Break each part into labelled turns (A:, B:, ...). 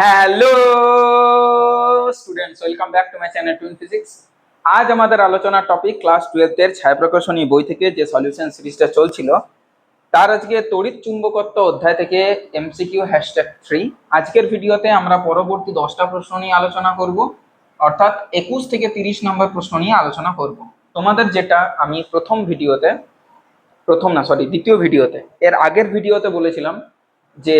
A: Hello students welcome back to my channel twin physics আজ আমাদের আলোচনার টপিক ক্লাস টুয়েলভের ছায়া প্রকাশনী বই থেকে যে সলিউশন সিরিজটা চলছিল, তার আজকে তড়িৎ চুম্বকত্ব অধ্যায় থেকে এমসিকিউ হ্যাশট্যাগ থ্রি আজকের ভিডিওতে আমরা পরবর্তী দশটা প্রশ্ন নিয়ে আলোচনা করব, অর্থাৎ একুশ থেকে তিরিশ নম্বর প্রশ্ন নিয়ে আলোচনা করব। তোমাদের যেটা আমি প্রথম ভিডিওতে, প্রথম না সরি দ্বিতীয় ভিডিওতে, এর আগের ভিডিওতে বলেছিলাম যে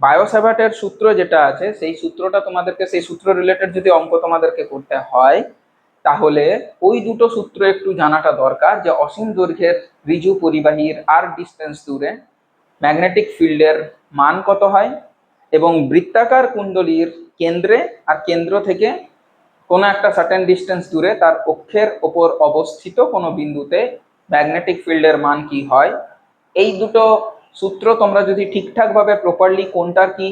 A: বায়োস্যাভার্টের সূত্র যেটা আছে, সেই সূত্রটা তোমাদেরকে, সেই সূত্র রিলেটেড যদি অঙ্ক তোমাদেরকে করতে হয়, তাহলে ওই দুটো সূত্র একটু জানাটা দরকার যে অসীম দৈর্ঘ্যের রিজু পরিবাহীর আর ডিস্টেন্স দূরে ম্যাগনেটিক ফিল্ডের মান কত হয় এবং বৃত্তাকার কুণ্ডলীর কেন্দ্রে আর কেন্দ্র থেকে কোনো একটা সার্টেন ডিস্টেন্স দূরে তার অক্ষের ওপর অবস্থিত কোনো বিন্দুতে ম্যাগনেটিক ফিল্ডের মান কি হয়? এই দুটো সূত্র তোমরা যদি ঠিকঠাকভাবে প্রপারলি কোনটার কি,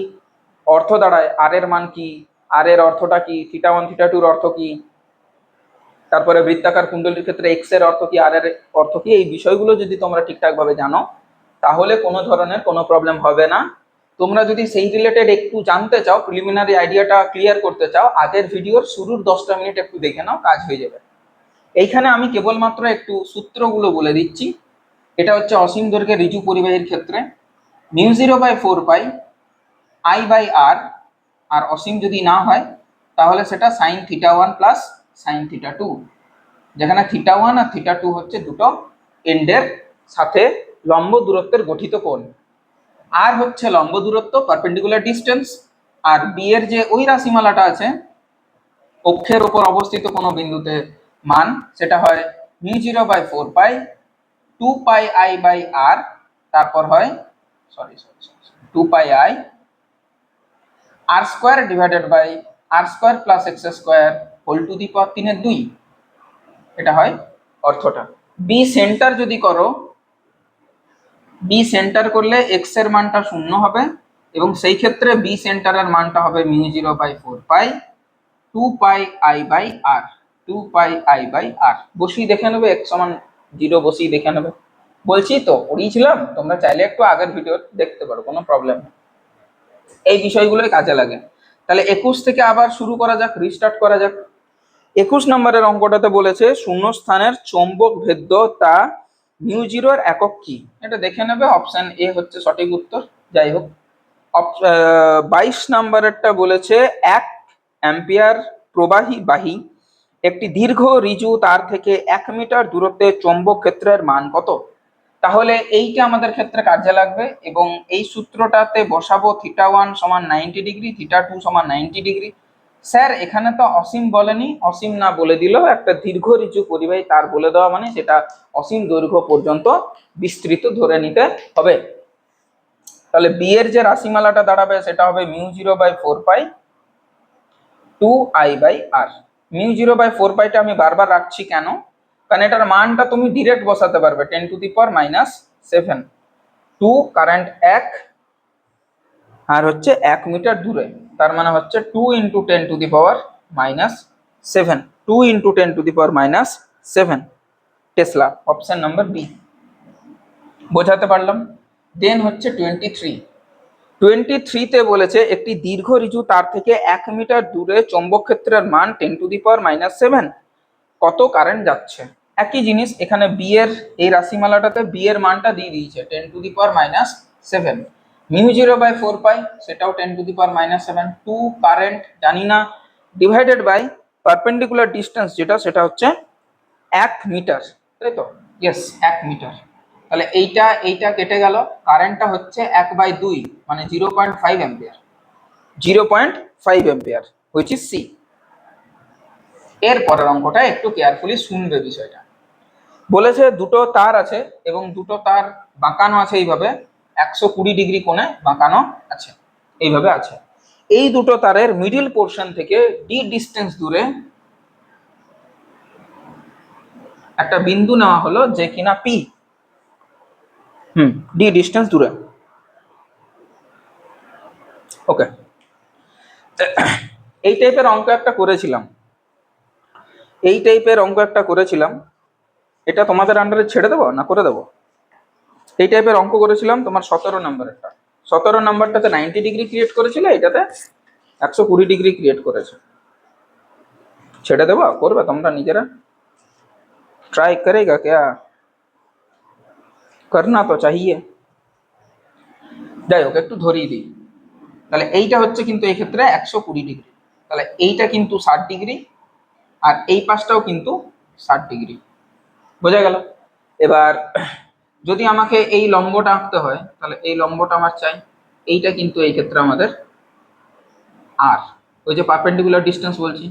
A: অর্থ দাঁড়ায় আর এর মান কি আর এর অর্থটা কি থিটা ওয়ান থিটা টুর অর্থ কি, তারপরে বৃত্তাকার কুণ্ডলীর ক্ষেত্রে এক্সের অর্থ কি আর এর অর্থ কি, এই বিষয়গুলো যদি তোমরা ঠিকঠাকভাবে জানো, তাহলে কোনো ধরনের কোনো প্রবলেম হবে না। তোমরা যদি সেই রিলেটেড একটু জানতে চাও প্রিলিমিনারি আইডিয়াটা ক্লিয়ার করতে চাও, আগের ভিডিওর শুরুর দশটা মিনিট একটু দেখে নাও, কাজ হয়ে যাবে। এইখানে আমি কেবলমাত্র একটু সূত্রগুলো বলে দিচ্ছি। এটা হচ্ছে অসীম দৈর্ঘ্যের ঋজু পরিবাহীর ক্ষেত্রে mu zero by four pi I by R R অসীম যদি না হয়, তাহলে সেটা sine theta one plus sine theta two, যেখানে থিটা ওয়ান আর থিটা টু হচ্ছে দুটো এন্ডের সাথে লম্ব দূরত্বের গঠিত কোণ। আর হচ্ছে লম্ব দূরত্ব পারপেন্ডিকুলার ডিস্টেন্স আর বি এর যে ওই রাশিমালাটা আছে, অক্ষের ওপর অবস্থিত কোনো বিন্দুতে মান, সেটা হয় mu zero by four pi two pi I by R তারপর হয় sorry sorry two pi I R square divided by R square plus X square whole to the power তিনের দুই, এটা হয় অর্থটা। বি সেন্টার যদি করো বি সেন্টার করলে এক্সের মানটা শূন্য হবে এবং সেই ক্ষেত্রে বি সেন্টারের মানটা হবে mu zero by four pi two pi I by R two pi I by R বসিয়ে দেখে নেবে এক সমান জিরো বসিয়ে দেখে নেবে। বলছি তো, পড়িয়েছিলাম, তোমরা চাইলে একটু আগের ভিডিও দেখতে পারো, কোনো প্রবলেম নেই। এই বিষয়গুলোই কাজে লাগে। তাহলে একুশ থেকে আবার শুরু করা যাক রিস্টার্ট করা যাক। একুশ নম্বরের অঙ্কটাতে বলেছে শূন্য স্থানের চৌম্বক ভেদ্য তা মিউ জিরোর একক কি? এটা দেখে নেবে অপশন এ হচ্ছে সঠিক উত্তর, যাই হোক। বাইশ নাম্বারেরটা বলেছে, এক অ্যাম্পিয়ার প্রবাহী বাহী একটি দীর্ঘ রিজু তার থেকে এক মিটার দূরত্বে চৌম্বক ক্ষেত্রের মান কত? তাহলে এইটা আমাদের ক্ষেত্রে কাজে লাগবে এবং এই সূত্রটাতে বসাবো থিটা ওয়ান সমান নাইনটি ডিগ্রি থিটা টু সমান নাইনটি ডিগ্রি স্যার, এখানে তো অসীম বলেনি, অসীম না বলে দিল একটা দীর্ঘ রিজু পরিবাহী তার বলে দেওয়া মানে সেটা অসীম দৈর্ঘ্য পর্যন্ত বিস্তৃত ধরে নিতে হবে। তাহলে বি এর যে রাশিমালাটা দাঁড়াবে সেটা হবে mu zero by four pi two I by R mu zero by four পাইটা আমি বারবার রাখছি কেন? কারণ এটার মানটা তুমি ডিরেক্ট বসাতে পারবে ten to the power minus seven two current এক, আর হচ্ছে এক মিটার দূরে, তার মানে হচ্ছে two into ten to the power minus seven two into ten to the power minus seven tesla option number B বোঝাতে পারলাম? দেন হচ্ছে টোয়েন্টি থ্রি টোয়েন্টি থ্রিতে বলেছে, একটি দীর্ঘ রিজু তার থেকে এক মিটার দূরে চৌম্বক ক্ষেত্রের মান ten to the power minus seven. কত কারেন্ট যাচ্ছে? একই জিনিস, এখানে বি এর, এই রাশিমালাটাতে বি এর মানটা দিয়ে দিয়েছে, ten to the power minus seven. Mu zero by four pi, সেটাও ten to the power minus seven. Two current জানি না। ডিভাইডেড বাই পারপেন্ডিকুলার ডিস্টেন্স যেটা, সেটা হচ্ছে এক মিটার, তাই তো? ইয়েস এক মিটার। তাহলে এইটা এইটা কেটে গেল। কারেন্টটা হচ্ছে এক বাই দুই মানে zero point five ampere zero point five ampere which is C এর পরের অঙ্কটা একটু কেয়ারফুলি শুনবে বিষয়টা। বলেছে দুটো তার আছে এবং দুটো তার বাঁকানো আছে এইভাবে। একশো কুড়ি ডিগ্রি কোণে বাঁকানো আছে এইভাবে আছে। এই দুটো তারের মিডিল পোর্শন থেকে ডি ডিস্টেন্স দূরে একটা বিন্দু নেওয়া হলো যে কিনা পি হুম। ডি ডিস্টেন্স দূরে। ওকে এই টাইপের অঙ্ক একটা করেছিলাম। এই টাইপের অঙ্ক একটা করেছিলাম। এটা তোমাদের আন্ডারে ছেড়ে দেবো না করে দেবো? এই টাইপের অঙ্ক করেছিলাম তোমার সতেরো নাম্বারেরটা সতেরো নাম্বারটাতে নাইনটি ডিগ্রি ক্রিয়েট করেছিল, এটাতে একশো কুড়ি ডিগ্রি ক্রিয়েট করেছে। ছেড়ে দেবো? করবে তোমরা নিজেরা? ট্রাই করেগা क्या করনা তো চাহিয়ে যাই হোক একটু ধরিয়ে দিই তাহলে এইটা হচ্ছে কিন্তু এই ক্ষেত্রে একশো কুড়ি ডিগ্রি তাহলে এইটা কিন্তু ষাট ডিগ্রি আর এই পাশটাও কিন্তু ষাট ডিগ্রি বোঝা গেল এবার যদি আমাকে এই লম্বটা আঁকতে হয় তাহলে এই লম্বটা আমার চাই এইটা কিন্তু এই ক্ষেত্রে আমাদের আর ওই যে পারপেন্ডিকুলার ডিস্টেন্স বলছি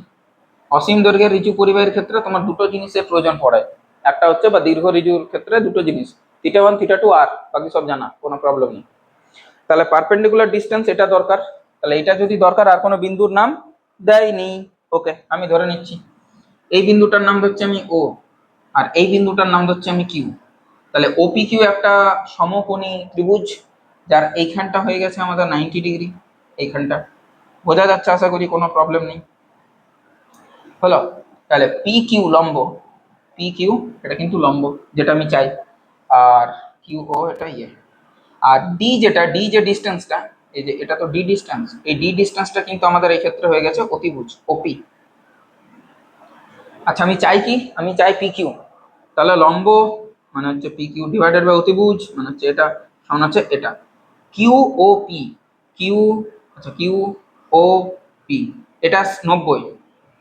A: অসীম দৈর্ঘ্যের ঋজু পরিবাহের ক্ষেত্রে তোমার দুটো জিনিসের প্রয়োজন পড়ে একটা হচ্ছে বা দীর্ঘ ঋজুর ক্ষেত্রে দুটো জিনিস থিটা ওয়ান থিটা টু আর বাকি সব জানা, কোনো প্রবলেম নেই। তাহলে পারপেন্ডিকুলার ডিস্টেন্স এটা দরকার। তাহলে এটা যদি দরকার, আর কোনো বিন্দুর নাম দেয়নি। ওকে আমি ধরে নিচ্ছি। এই বিন্দুটার নাম হচ্ছে আমি ও আর এই বিন্দুটার নাম হচ্ছে আমি কিউ তাহলে ওপি কিউ একটা সমকোণী ত্রিভুজ, যার এইখানটা হয়ে গেছে আমাদের নাইনটি ডিগ্রি এইখানটা। বোঝা যাচ্ছে, আশা করি কোনো প্রবলেম নেই। হলো, তাহলে পি কিউ লম্ব পি কিউ এটা কিন্তু লম্ব, যেটা আমি চাই। আর কিউ ও এটা ইয়ে। আর ডি যেটা ডি যে ডিস্টেন্সটা এই যে এটা তো ডি ডিস্টেন্স এই ডি ডিস্টেন্সটা কিন্তু আমাদের এই ক্ষেত্রে হয়ে গেছে অতিভুজ ওপি আচ্ছা আমি চাই কি? আমি চাই পি কিউ তাহলে লম্ব মানে হচ্ছে পি কিউ ডিভাইডেড বাই অতিভুজ মানে হচ্ছে এটা, সমান হচ্ছে এটা। কিউ ও পি কিউ আচ্ছা কিউ ও পি এটা নব্বই।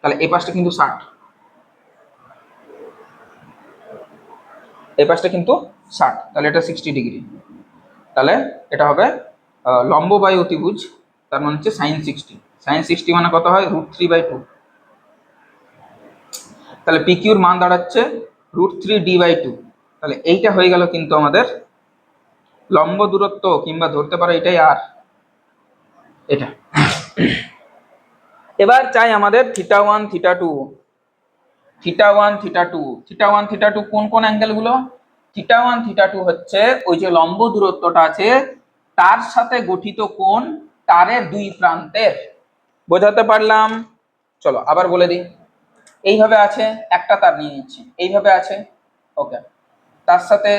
A: তাহলে এই পাশটা কিন্তু ষাট। এই পাশটা কিন্তু ষাট, তাহলে এটা সিক্সটি ডিগ্রি তাহলে এটা হবে লম্ব বাই অতিভুজ তার মানে হচ্ছে সাইন সিক্সটি সাইন সিক্সটি মানে কত হয়? রুট থ্রি বাই টু তাহলে পিকিউর মান দাঁড়াচ্ছে root three D by two তাহলে এইটা হয়ে গেল কিন্তু আমাদের লম্ব দূরত্ব, কিংবা ধরতে পারো এটাই আর এটা। এবার চাই আমাদের theta one theta two theta one theta two theta one theta two কোন কোন অ্যাঙ্গেলগুলো থিটা ওয়ান থিটা টু হচ্ছে ওই যে লম্ব দূরত্বটা আছে, তার সাথে গঠিত কোণ তারের দুই প্রান্তের। বোঝাতে পারলাম? চলো আবার বলে দিই। এইভাবে আছে, একটা তার নিয়ে নিচ্ছি। এইভাবে আছে, ওকে। তার সাথে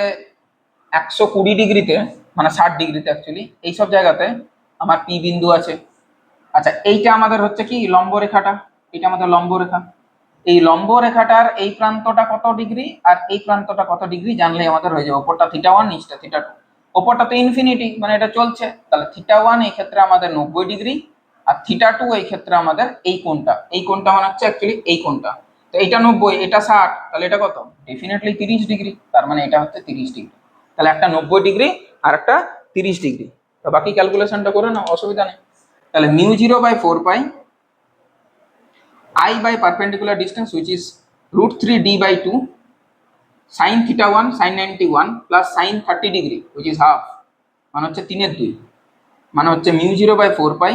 A: একশো কুড়ি ডিগ্রিতে মানে ষাট ডিগ্রিতে অ্যাকচুয়ালি এইসব জায়গাতে আমার পি বিন্দু আছে। আচ্ছা এইটা আমাদের হচ্ছে কি? লম্ব রেখাটা। এটা আমাদের লম্ব রেখা। এই লম্ব রেখাটার এই প্রান্তটা কত ডিগ্রি? আর এই প্রান্তটা কত ডিগ্রি জানলে আমাদের হয়ে যাবে ওপরটা থিটা ওয়ান নিচটা থিটা টু ওপরটা তো ইনফিনিটি মানে এটা চলছে। তাহলে থিটা ওয়ান এই ক্ষেত্রে আমাদের নব্বই ডিগ্রি, আর থিটা টু এই ক্ষেত্রে আমাদের এই কোণটা। এই কোণটা মানে হচ্ছে অ্যাকচুয়ালি এই কোণটা। তো এটা নব্বই, এটা ষাট, তাহলে এটা কত? ডেফিনেটলি তিরিশ ডিগ্রি। তার মানে এটা হচ্ছে তিরিশ ডিগ্রি। তাহলে একটা নব্বই ডিগ্রি আর একটা তিরিশ ডিগ্রি। তো বাকি ক্যালকুলেশনটা করে না অসুবিধা নেই। তাহলে mu zero by four pi i by perpendicular distance, which is root 3 d by 2 sin theta 1 sin 91 plus sin 30 degree, which is half. মানে হচ্ছে তিনের দুই। মানে হচ্ছে mu zero by four pi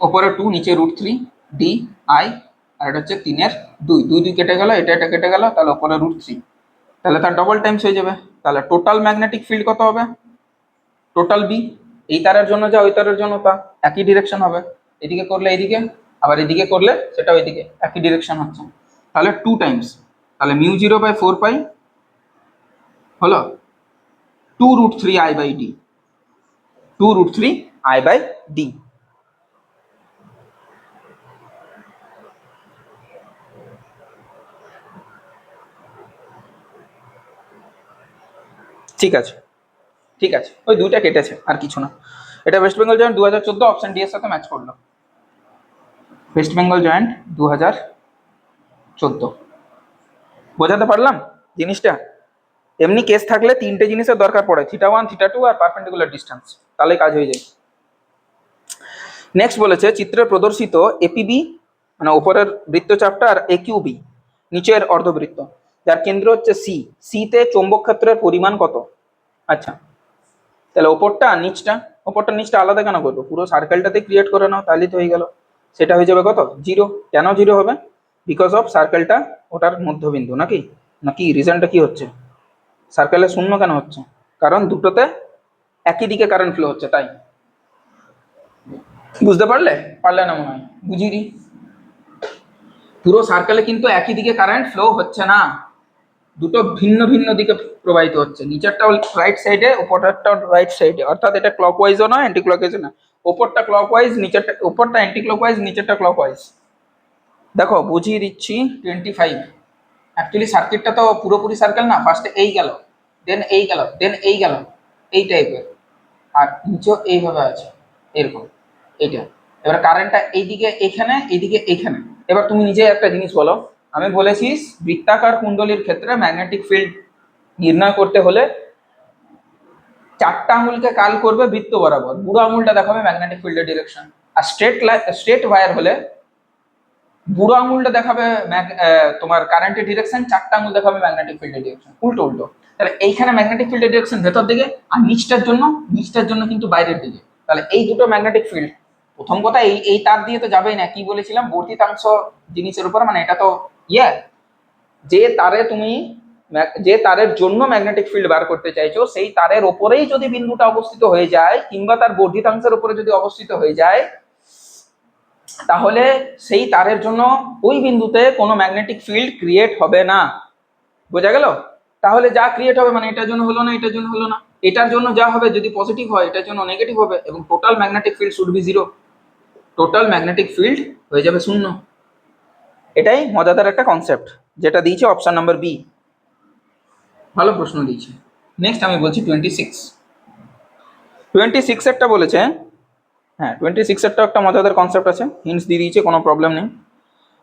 A: ওপরে টু নিচে রুট থ্রি ডি আই আর এটা হচ্ছে তিনের দুই। দুই দুই কেটে গেল, এটা এটা কেটে গেল, তাহলে ওপরে রুট থ্রি তাহলে তার ডবল টাইমস হয়ে যাবে। তাহলে টোটাল ম্যাগনেটিক ফিল্ড কত হবে? টোটাল বি এই তারের জন্য যা, ওই তারের জন্য তা। একই ডিরেকশন হবে। এদিকে করলে এইদিকে। আবার এদিকে করলে সেটা ওইদিকে একই ডিরেকশন হচ্ছে। তাহলে টু টাইমস তাহলে mu zero by four pi হলো two root three I by D two root three I by D ঠিক আছে ঠিক আছে, ওই দুইটা কেটেছে, আর কিছু না। এটা ওয়েস্ট বেঙ্গল জয়েন্ট দু হাজার চোদ্দ অপশন ডি এর সাথে ম্যাচ করল। ওয়েস্ট বেঙ্গল জয়েন্ট দু হাজার চোদ্দ। বোঝাতে পারলাম জিনিসটা? এমনি কেস থাকলে তিনটে জিনিসের দরকার পড়ে থিটা ওয়ান থিটা টু আর পারপেন্ডিকুলার ডিস্টেন্স তাহলে কাজ হয়ে যায়। নেক্সট বলেছে, চিত্রে প্রদর্শিত এপিবি মানে ওপরের বৃত্তচাপটা আর একিউবি নিচের অর্ধবৃত্ত, যার কেন্দ্র হচ্ছে সি সিতে চৌম্বক ক্ষেত্রের পরিমাণ কত? আচ্ছা তাহলে ওপরটা নিচটা ওপরটা নিচটা আলাদা কেন করব? পুরো সার্কেলটাতে ক্রিয়েট করে নাও, তাহলেই তো হয়ে গেল। সেটা হয়ে যাবে কত? জিরো কেন জিরো হবে? বিকজ অফ সার্কেলটা ওটার মধ্যবিন্দু নাকি? নাকি রিজনটা কি হচ্ছে? সার্কেলে শূন্য কেন হচ্ছে? কারণ দুটোতে একই দিকে কারেন্ট ফ্লো হচ্ছে, তাই। বুঝতে পারলে? পারলে না মনে হয়। বুঝিয়ে দিই। পুরো সার্কেলে কিন্তু একই দিকে কারেন্ট ফ্লো হচ্ছে না। দুটো ভিন্ন ভিন্ন দিকে প্রবাহিত হচ্ছে। নিচেরটা রাইট সাইডে উপরটা রাইট সাইডে অর্থাৎ এটা ক্লকওয়াইজও নয় অ্যান্টি ক্লকওয়াইজও না ওপরটা ক্লকওয়াইজ নিচেরটা উপরটা অ্যান্টি ক্লকওয়াইজ নিচেরটা ক্লকওয়াইজ দেখো, বুঝিয়ে দিচ্ছি টোয়েন্টি ফাইভ অ্যাকচুয়ালি সার্কিটটা তো পুরোপুরি সার্কেল না ফার্স্টে এই গেল দেন এই গেল দেন এই গেল, এই টাইপের আর নিচেও এইভাবে আছে, এরকম, এইটা। এবার কারেন্টটা এইদিকে এখানে, এইদিকে এইখানে এবার তুমি নিজে একটা জিনিস বলো। আমি বলেছিস বৃত্তাকার কুণ্ডলীর ক্ষেত্রে ম্যাগনেটিক ফিল্ড নির্ণয় করতে হলে চারটা আঙুলকে কাল করবে বৃত্ত বরাবর। বুড়ো আঙুলটা দেখাবে ম্যাগনেটিক ফিল্ডের ডিরেকশন আর স্ট্রেট স্ট্রেট ওয়্যার হলে বুড়ো আঙুলটা দেখাবে তোমার কারেন্টের ডিরেকশন চারটা আঙুল দেখাবে ম্যাগনেটিক ফিল্ডের ডিরেকশন উল্টো উল্টো। তাহলে এইখানে ম্যাগনেটিক ফিল্ডের ডিরেকশন ভেতর দিকে আর নিচটার জন্য নিচটার জন্য কিন্তু বাইরের দিকে। তাহলে এই দুটো ম্যাগনেটিক ফিল্ড প্রথম কথা এই এই তার দিয়ে তো যাবেই না, কি বলেছিলাম? বর্ধিতাংশ জিনিসের উপর মানে এটা তো ইয়ে। যে তারে তুমি যে তারের জন্য ম্যাগনেটিক ফিল্ড বার করতে চাইছো, সেই তারের ওপরেই যদি বিন্দুটা অবস্থিত হয়ে যায়, কিংবা তার বর্ধিতাংশের উপরে যদি অবস্থিত হয়ে যায়, তাহলে সেই তারের জন্য ওই বিন্দুতে কোনো ম্যাগনেটিক ফিল্ড ক্রিয়েট হবে না। বোঝা গেল? তাহলে যা ক্রিয়েট হবে মানে এটার জন্য হলো না, এটার জন্য হলো না। এটার জন্য যা হবে যদি পজিটিভ হয়, এটার জন্য নেগেটিভ হবে, এবং total magnetic field should be zero total magnetic field হয়ে যাবে শূন্য। এটাই মজাদার একটা কনসেপ্ট যেটা দিয়েছে অপশন নাম্বার বি ভালো প্রশ্ন দিয়েছে। নেক্সট আমি বলছি টোয়েন্টি সিক্স টোয়েন্টি সিক্সেরটা বলেছে। হ্যাঁ টোয়েন্টি সিক্সেরটা একটা মজাদার কনসেপ্ট আছে। হিন্টস দিয়ে দিয়েছে কোনো প্রবলেম নেই।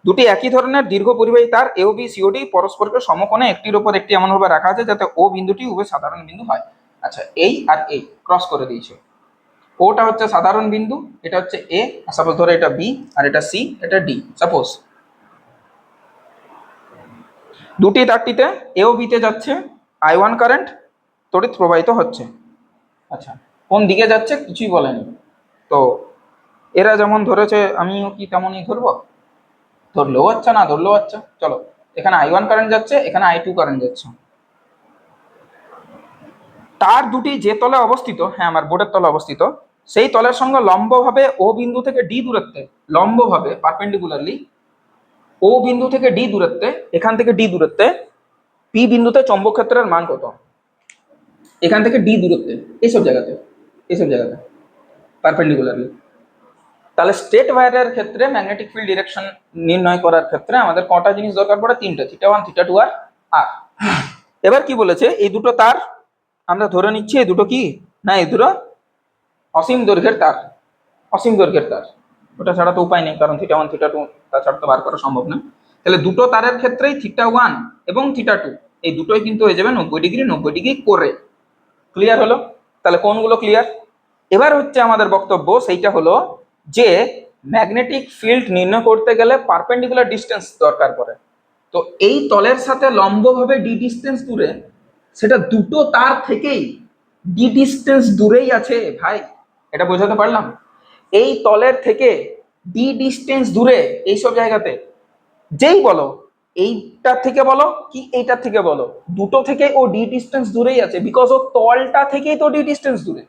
A: দুটি একই ধরনের দীর্ঘ পরিবাহী তার এও বি সিওডি পরস্পরকে সমকোণে একটির ওপর একটি এমনভাবে রাখা আছে যাতে ও বিন্দুটি উভয় সাধারণ বিন্দু হয়। আচ্ছা এই আর এই ক্রস করে দিয়েছে। ওটা হচ্ছে সাধারণ বিন্দু এটা হচ্ছে এ সাপোজ ধরো এটা বি আর এটা সি এটা ডি সাপোজ দুটি তারটিতে এও বিতে যাচ্ছে আই ওয়ান কারেন্ট তড়িৎ প্রবাহিত হচ্ছে। আচ্ছা কোন দিকে যাচ্ছে কিছুই বলেনি। তো এরা যেমন ধরেছে আমিও কি তেমনই ধরবো? ধরলেও আচ্ছা না ধরলেও আচ্ছা। চলো এখানে আই ওয়ান কারেন্ট যাচ্ছে এখানে আই টু কারেন্ট যাচ্ছে। তার দুটি যে তলে অবস্থিত হ্যাঁ আমার বোর্ডের তলে অবস্থিত সেই তলের সঙ্গে লম্বভাবে ও বিন্দু থেকে ডি দূরত্বে লম্বভাবে পারপেন্ডিকুলারলি ও বিন্দু থেকে ডি দূরত্বে এখান থেকে ডি দূরত্বে পি বিন্দুতে চৌম্বক ক্ষেত্রের মান কত? এখান থেকে ডি দূরত্বে এইসব জায়গাতে এইসব জায়গাতে পারপেন্ডিকুলারলি তাহলে স্টেট ওয়্যারের ক্ষেত্রে ম্যাগনেটিক ফিল্ড ডিরেকশন নির্ণয় করার ক্ষেত্রে আমাদের কটা জিনিস দরকার পড়ে? তিনটে থিটা ওয়ান থিটা টু আর আর এবার কি বলেছে? এই দুটো তার, আমরা ধরে নিচ্ছি, এই দুটো কি? না, এই দুটো অসীম দৈর্ঘ্যের তার, অসীম দৈর্ঘ্যের তার। ওটা ছাড়া তো উপায় নেই, কারণ থিটা ওয়ান থিটা টু তাছাড়া তো বার করা সম্ভব না। তাহলে দুটো তারের ক্ষেত্রেই থিটা ওয়ান এবং থিটা টু এই দুটোই কিন্তু হয়ে যাবে নব্বই ডিগ্রি নব্বই ডিগ্রি করে। ক্লিয়ার হলো? তাহলে কোনগুলো ক্লিয়ার এবার হচ্ছে আমাদের বক্তব্য, সেইটা হলো যে ম্যাগনেটিক ফিল্ড নির্ণয় করতে গেলে পারপেন্ডিকুলার ডিস্টেন্স দরকার পড়ে। তো এই তলের সাথে লম্বভাবে ডি ডিস্টেন্স দূরে, সেটা দুটো তার থেকেই ডি ডিস্টেন্স দূরেই আছে, ভাই। এটা বোঝাতে পারলাম? এই তলের থেকে ডি ডিস্টেন্স দূরে, এইসব জায়গাতে যেই বলো এইটার থেকে বলো কি এইটার থেকে বলো, দুটো থেকে ও ডি ডিস্টেন্স দূরেই আছে বিকজ ও তলটা থেকেই তো ডি ডিস্টেন্স দূরে।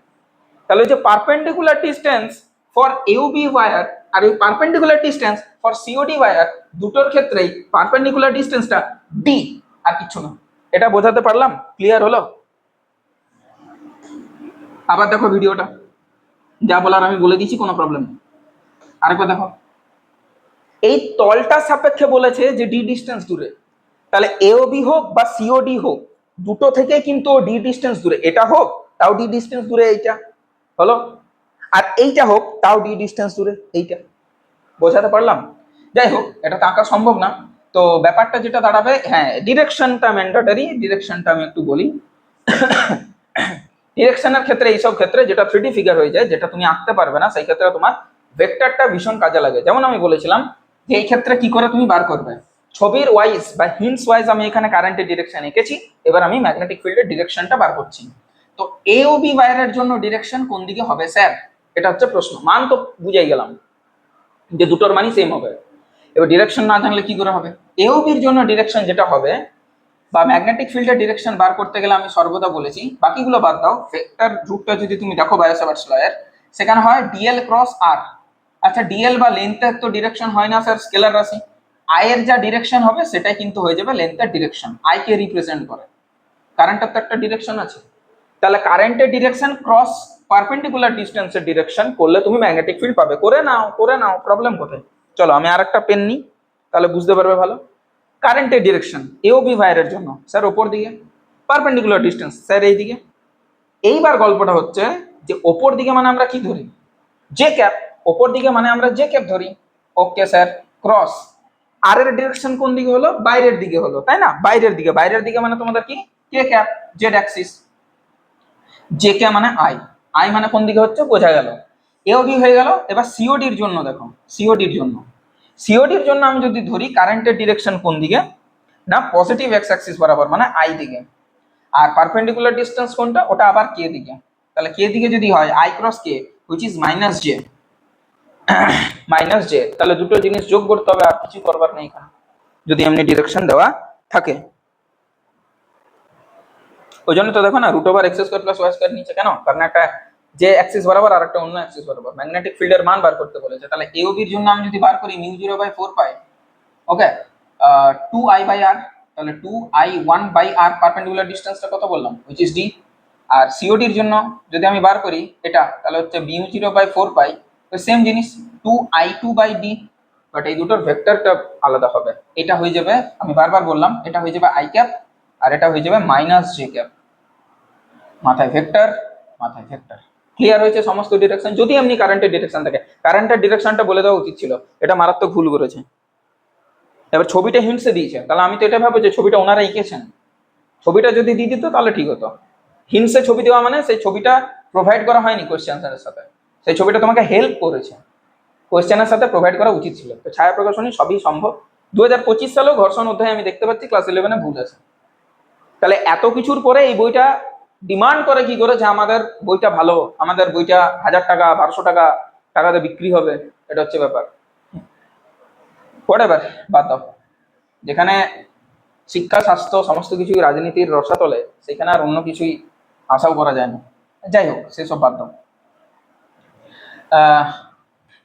A: তাহলে যে perpendicular distance for U B wire আর ওই perpendicular distance for C O D wire দুটোর ক্ষেত্রেই পারপেন্ডিকুলার ডিস্টেন্সটা ডি আর কিছু না। এটা বোঝাতে পারলাম? ক্লিয়ার হলো? আবার দেখো ভিডিওটা যা বলার আমি বলে দিচ্ছি, কোনো প্রবলেম নেই। আরেকবার দেখো। এই তলটার সাপেক্ষে বলেছে যে ডি ডিস্টেন্স দূরে। তাহলে এওবি হোক বা সিও ডি হোক, দুটো থেকে কিন্তু ডি ডিস্টেন্স দূরে। এটা হোক, তাও ডি ডিস্টেন্স দূরে এইটা। হলো? আর এইটা হোক, তাও ডি ডিস্টেন্স দূরে, এইটা। বোঝাতে পারলাম? যাই হোক, এটা তো আঁকা সম্ভব না। তো ব্যাপারটা যেটা দাঁড়াবে হ্যাঁ ডিরেকশনটা ম্যান্ডাটারি ডিরেকশনটা আমি একটু বলি। ডিরেকশনের ক্ষেত্রে, এইসব ক্ষেত্রে যেটা থ্রিডি ফিগার হয়ে যায়, যেটা তুমি আঁকতে পারবে না, সেই ক্ষেত্রে তোমার ভেক্টরটা ভীষণ কাজে লাগে। যেমন আমি বলেছিলাম যে এই ক্ষেত্রে কি করে তুমি বার করবে? ছবির ওয়াইজ বা হিন্স ওয়াইজ আমি এখানে কারেন্টের ডিরেকশন এঁকেছি, এবার আমি ম্যাগনেটিক ফিল্ডের ডিরেকশনটা বার করছি। তো এ ও বি ওয়ারের জন্য ডিরেকশন কোন দিকে হবে স্যার এটা হচ্ছে প্রশ্ন। মান তো বুঝাই গেলাম যে দুটোর মানই সেম হবে। এবার ডিরেকশন না জানলে কি করে হবে? এ ও এওবির জন্য ডিরেকশন যেটা হবে, বা ম্যাগনেটিক ফিল্ডের ডিরেকশন বার করতে গেলে আমি সর্বদা বলেছি, বাকিগুলো বাদ দাও। ভেক্টর রূপটা যদি তুমি দেখো বায়োসাভার্স লয়ের সেখানে হয় ডিএল ক্রস আর আচ্ছা ডিএল বা লেন্থের তো ডিরেকশন হয় না স্যার স্কেলার রাশি। আই এর যা ডিরেকশন হবে, সেটাই কিন্তু হয়ে যাবে লেন্থের ডিরেকশন আই কে রিপ্রেজেন্ট করে। কারেন্টের তো একটা ডিরেকশন আছে। তাহলে কারেন্টের ডিরেকশন ক্রস পারপেন্ডিকুলার ডিস্টেন্সের ডিরেকশন করলে তুমি ম্যাগনেটিক ফিল্ড পাবে। করে নাও করে নাও প্রবলেম কোথায়? চলো, আমি আর একটা পেন নিই, তাহলে বুঝতে পারবে ভালো। কারেন্টের ডিরেকশন এও বি ভাইয়ের জন্য। স্যার ওপর দিকে। পারপেন্ডিকুলার ডিস্টেন্স স্যার এই দিকে এইবার গল্পটা হচ্ছে যে, ওপর দিকে মানে আমরা কি ধরি? যে ক্যাপ ওপর দিকে মানে আমরা যে ক্যাপ ধরি ওকে স্যার ক্রস আর এর ডিরেকশন কোন দিকে হলো? বাইরের দিকে হলো, তাই না? বাইরের দিকে বাইরের দিকে মানে তোমাদের কি? K cap Z axis J K মানে আই আই মানে কোন দিকে হচ্ছে? বোঝা গেল। এওডি হয়ে গেল? এবার সিওডির জন্য দেখো সিওডির জন্য। সিওডির জন্য আমি যদি ধরি কারেন্টের ডিরেকশন কোন দিকে? না পজিটিভ এক্স অ্যাক্সিস বরাবর মানে আই দিকে। আর পারপেন্ডিকুলার ডিস্টেন্স কোনটা? ওটা আবার কে দিকে। তাহলে কে দিকে যদি হয় I cross K which is minus J minus J, তাহলে দুটো জিনিস যোগ করতে হবে আর কিছু করবার নেই এখানে। যদি এমনি ডিরেকশন দেওয়া থাকে। ওই জন্য তো দেখো না root over X square plus Y square নিচে কেন? কারণ একটা যে অ্যাক্সিস বরাবর আর একটা অন্য অ্যাক্সিস বরাবর। ম্যাগনেটিক ফিল্ডের মান বার করতে বলেছে। তাহলে এওবির জন্য আমি যদি বার করি mu zero by four pi okay two I by R তাহলে two I one by R perpendicular ডিস্টেন্সটা কত বললাম? হুইচ ইজ ডি আর সিওডির জন্য যদি আমি বার করি, এটা, তাহলে হচ্ছে mu zero by four pi তো সেম জিনিস two I two by D but এই দুটোর ভেক্টরটা আলাদা হবে। এটা হয়ে যাবে, আমি বারবার বললাম, এটা হয়ে যাবে আই ক্যাপ আর এটা হয়ে যাবে মাইনাস জে ক্যাপ মাথায় ভেক্টর মাথায় ভেক্টর ক্লিয়ার হয়েছে সমস্ত ডিরেকশন যদি এমনি কারেন্টের ডিরেকশন থাকে। কারেন্টের ডিরেকশনটা বলে দেওয়া উচিত ছিল। এটা মারাত্মক ভুল করেছে। এবার ছবিটা হিন্টসে দিয়েছে। তাহলে আমি তো এটা ভাবো যে ছবিটা ওনারা এঁকেছেন। ছবিটা যদি দিয়ে দিত তাহলে ঠিক হতো। হিন্টসে ছবি দেওয়া মানে সেই ছবিটা প্রোভাইড করা হয়নি কোয়েশ্চেন সাথে। সেই ছবিটা তোমাকে হেল্প করেছে। কোয়েশ্চেনের সাথে প্রোভাইড করা উচিত ছিল। তো ছায়া প্রকাশনী সবই সম্ভব। দু হাজার পঁচিশ সালেও ঘর্ষণ অধ্যায় আমি দেখতে পাচ্ছি ক্লাস ইলেভেনে ভুল আছে। তাহলে এত কিছুর পরে এই বইটা ডিমান্ড করে কি করে যে আমাদের বইটা ভালো, আমাদের বইটা হাজার টাকা, বারোশো টাকা, টাকাতে বিক্রি হবে? এটা হচ্ছে ব্যাপার। হোয়াট বাদ দাও। যেখানে শিক্ষা, স্বাস্থ্য, সমস্ত কিছুই রাজনীতির রসাতলে, সেখানে আর অন্য কিছুই আশাও করা যায় না। যাই হোক, সেসব বাদ দাও।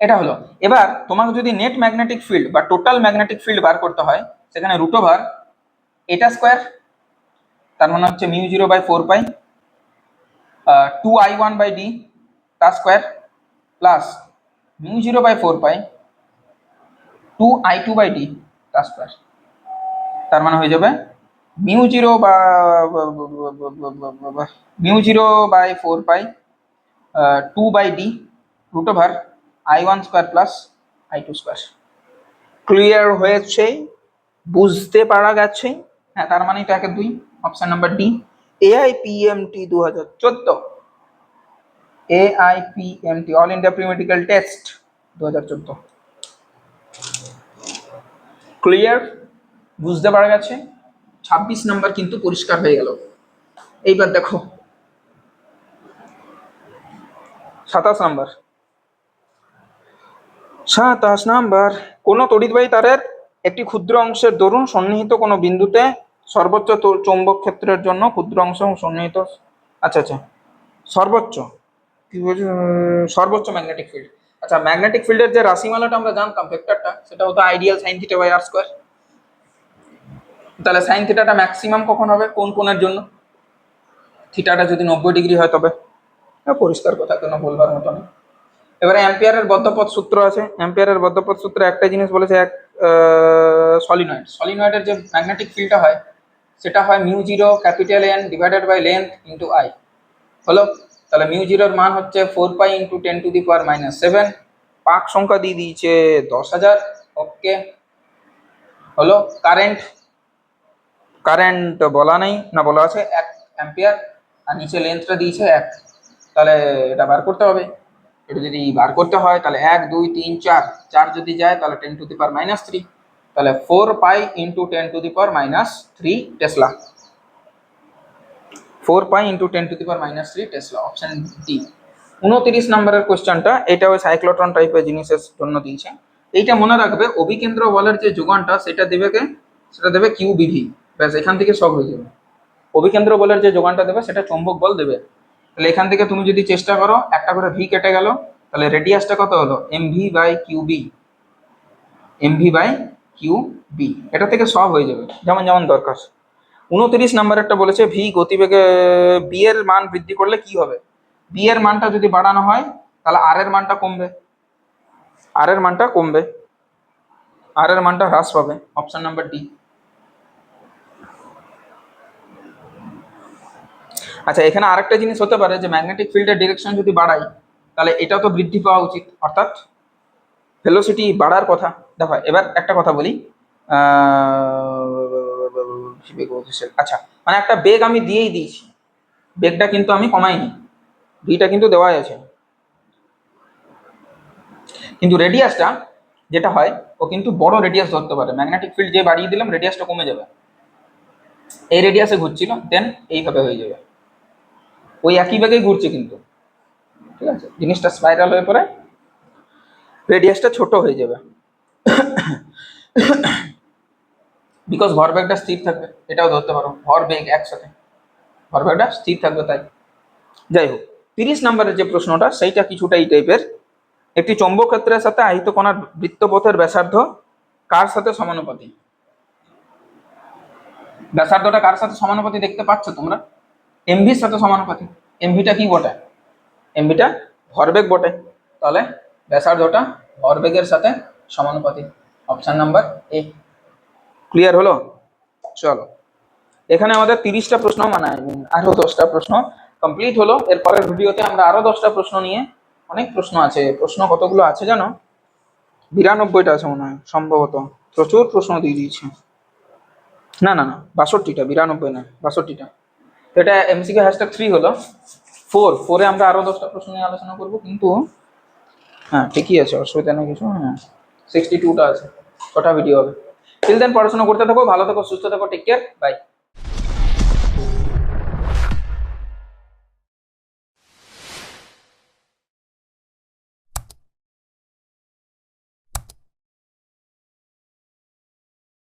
A: এটা হলো। এবার তোমাকে যদি নেট ম্যাগনেটিক ফিল্ড বা টোটাল ম্যাগনেটিক ফিল্ড বার করতে হয়, সেখানে রুট ওভার এটা স্কোয়ার তার মানে হচ্ছে mu zero by four pi two I one by D তার square plus mu zero by four pi two I two by D তার স্কোয়ার তার মানে হয়ে যাবে মিউ জিরো বা mu zero by four pi two by D root over I one square plus I two square clear হয়েছে, বুঝতে পারা গেছে। হ্যাঁ তার তো একের দুই option number D A I AIPMT দু হাজার চোদ্দ। AIPMT all India pre medical test দু হাজার চোদ্দ। ক্লিয়ার বুঝতে পারা গেছে? ছাব্বিশ নাম্বার কিন্তু পরিষ্কার হয়ে গেল। এইবার দেখো। সাতাশ নাম্বার সাতাশ নাম্বার। কোনো তড়িৎবাহী তারের একটি ক্ষুদ্র অংশের দরুন সন্নিহিত কোনো বিন্দুতে সর্বোচ্চ চৌম্বক ক্ষেত্রের জন্য ক্ষুদ্র অংশ সন্নিহিত আচ্ছা আচ্ছা। সর্বোচ্চ। কি বলছি? সর্বোচ্চ ম্যাগনেটিক ফিল্ড আচ্ছা ম্যাগনেটিক ফিল্ডের যে রাশিমালাটা আমরা জানতাম ভেক্টরটা সেটা হতো I D L sine theta by R square তাহলে সাইন থিটাটা ম্যাক্সিমাম কখন হবে? কোন কোণের জন্য? থিটাটা যদি নব্বই ডিগ্রি হয় তবে। পরিষ্কার কথা, কেন বলবার মতো না। এবারে অ্যাম্পিয়ারের বদ্ধপথ সূত্র আছে। অ্যাম্পিয়ারের বদ্ধপথ সূত্রে একটা জিনিস বলেছে, এক সলিনয়েড সলিনয়েডের যে ম্যাগনেটিক ফিল্ডটা হয়, সেটা হয় mu zero capital N divided by length into I হলো? তাহলে মিউ জিরোর মান হচ্ছে four pi into ten to the power minus seven পাক সংখ্যা দিয়ে দিয়েছে দশ হাজার। ওকে। হলো? কারেন্ট কারেন্ট বলা নেই, না বলা আছে, এক অ্যাম্পিয়ার আর নিচে লেন্থটা দিয়েছে এক। তাহলে এটা বার করতে হবে। এটা যদি বার করতে হয়, তাহলে এক, দুই, তিন, চার চার যদি যায়, তাহলে ten to the power minus three তাহলে four pi into ten to the power minus three tesla four pi into ten to the power minus three tesla option D উনতিরিশ নম্বরের কোশ্চেনটা এটা ওই সাইক্লোট্রন টাইপের জিনিসের জন্য দিয়েছে। এইটা মনে রাখবে, অভিকেন্দ্র বলের যে যোগানটা, সেটা দেবে কে? সেটা দেবে কিউ বিভি ব্যাস, এখান থেকে সব হয়ে যাবে। অভিকেন্দ্র বলের যে যোগানটা দেবে, সেটা চৌম্বক বল দেবে। তাহলে এখান থেকে তুমি যদি চেষ্টা করো, একটা করে ভি কেটে গেল, তাহলে রেডিয়াসটা কত হলো? M V by Q B M V by Q B এটা থেকে সব হয়ে যাবে। যেমন যেমন দরকার। উনত্রিশ নাম্বার একটা বলেছে ভি গতিবেগে বি এর মান বৃদ্ধি করলে কি হবে? বি এর মানটা যদি বাড়ানো হয়, তাহলে আর এর মানটা কমবে। আর এর মানটা কমবে। আর এর মানটা হ্রাস পাবে। অপশন নাম্বার ডি আচ্ছা এখানে আরেকটা জিনিস হতে পারে যে ম্যাগনেটিক ফিল্ডের ডিরেকশন যদি বাড়াই, তাহলে এটাও তো বৃদ্ধি পাওয়া উচিত, অর্থাৎ ভেলোসিটি বাড়ার কথা। দেখো, এবার একটা কথা বলি। আচ্ছা মানে একটা বেগ আমি দিয়েই দিয়েছি। বেগটা কিন্তু আমি কমাইনি। ভিটা কিন্তু দেওয়াই আছে। কিন্তু রেডিয়াসটা যেটা হয়, ও কিন্তু বড় রেডিয়াস ধরতে পারে। ম্যাগনেটিক ফিল্ড যে বাড়িয়ে দিলাম রেডিয়াসটা কমে যাবে। এই রেডিয়াসে ঘুরছিল দেন এইভাবে হয়ে যাবে। ওই একই বেগেই ঘুরছে কিন্তু। ঠিক আছে? জিনিসটা স্পাইরাল হয়ে পড়ে রেডিয়াসটা ছোট হয়ে যাবে। বিকজ ভরবেগটা স্থির থাকবে, এটাও ধরতে পারো ভরবেগ একসাথে। ভরবেগটা স্থির থাকবে তাই। যাই হোক, তিরিশ নম্বরের যে প্রশ্নটা, সেইটা কিছুটা এই টাইপের একটি চৌম্বক ক্ষেত্রের সাথে আহিত কোণার বৃত্তপথের ব্যাসার্ধ কার সাথে সমানুপাতি ব্যাসার্ধটা কার সাথে সমানুপাতি দেখতে পাচ্ছ তোমরা? এমভির সাথে সমানুপাতি এমভিটা কি বটে? এমভিটা ভরবেগ বটে। তাহলে ব্যাসার্ধটা ভরবেগের সাথে সমানুপাতি অপশন নাম্বার এ ক্লিয়ার হলো? চলো। এখানে আমাদের তিরিশটা প্রশ্ন মানে I mean আরও দশটা প্রশ্ন কমপ্লিট হলো। এরপরের ভিডিওতে আমরা আরও দশটা প্রশ্ন নিয়ে অনেক প্রশ্ন আছে। প্রশ্ন কতগুলো আছে জানো? বিরানব্বইটা আছে মনে হয়, সম্ভবত। প্রচুর প্রশ্ন দিয়ে দিয়েছে। না না না, বাষট্টিটা, বিরানব্বই না বাষট্টিটা। এটা এমসিকে হ্যাশট্যাগ থ্রি হলো। ফোর ফোরে আমরা আরও দশটা প্রশ্ন নিয়ে আলোচনা করব, কিন্তু হ্যাঁ ঠিকই আছে, অসুবিধা নেই কিছু হ্যাঁ। সিক্সটি টুটা আছে, ছটা ভিডিও হবে। টিল দেন পড়াশোনা করতে থাকো, ভালো থাকো, সুস্থ থাকো টেক কেয়ার বাই